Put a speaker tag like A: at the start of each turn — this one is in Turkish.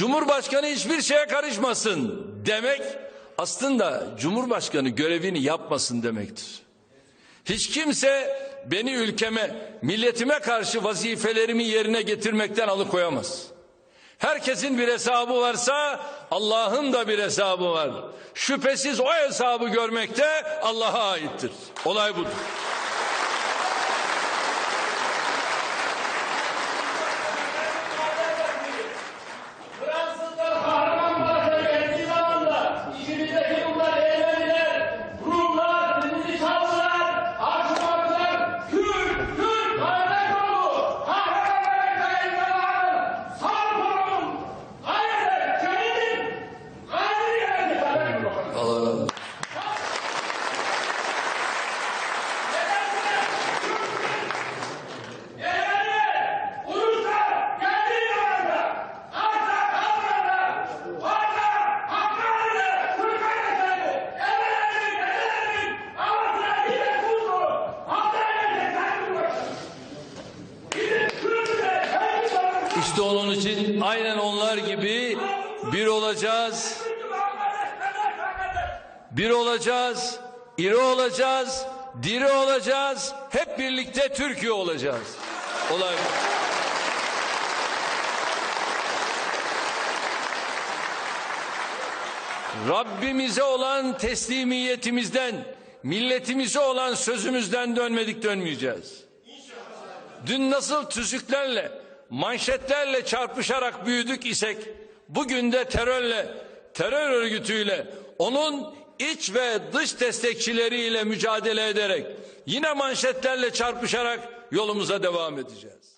A: Cumhurbaşkanı hiçbir şeye karışmasın demek aslında Cumhurbaşkanı görevini yapmasın demektir. Hiç kimse beni ülkeme, milletime karşı vazifelerimi yerine getirmekten alıkoyamaz. Herkesin bir hesabı varsa Allah'ın da bir hesabı var. Şüphesiz o hesabı görmekte Allah'a aittir. Olay budur. İşte onun için aynen onlar gibi bir olacağız. Bir olacağız, iri olacağız, diri olacağız, hep birlikte Türkiye olacağız. Olay. Rabbimize olan teslimiyetimizden, milletimize olan sözümüzden dönmedik dönmeyeceğiz. Dün nasıl tüzüklerle, manşetlerle çarpışarak büyüdük isek, bugün de terörle, terör örgütüyle, onun iç ve dış destekçileriyle mücadele ederek, yine manşetlerle çarpışarak yolumuza devam edeceğiz.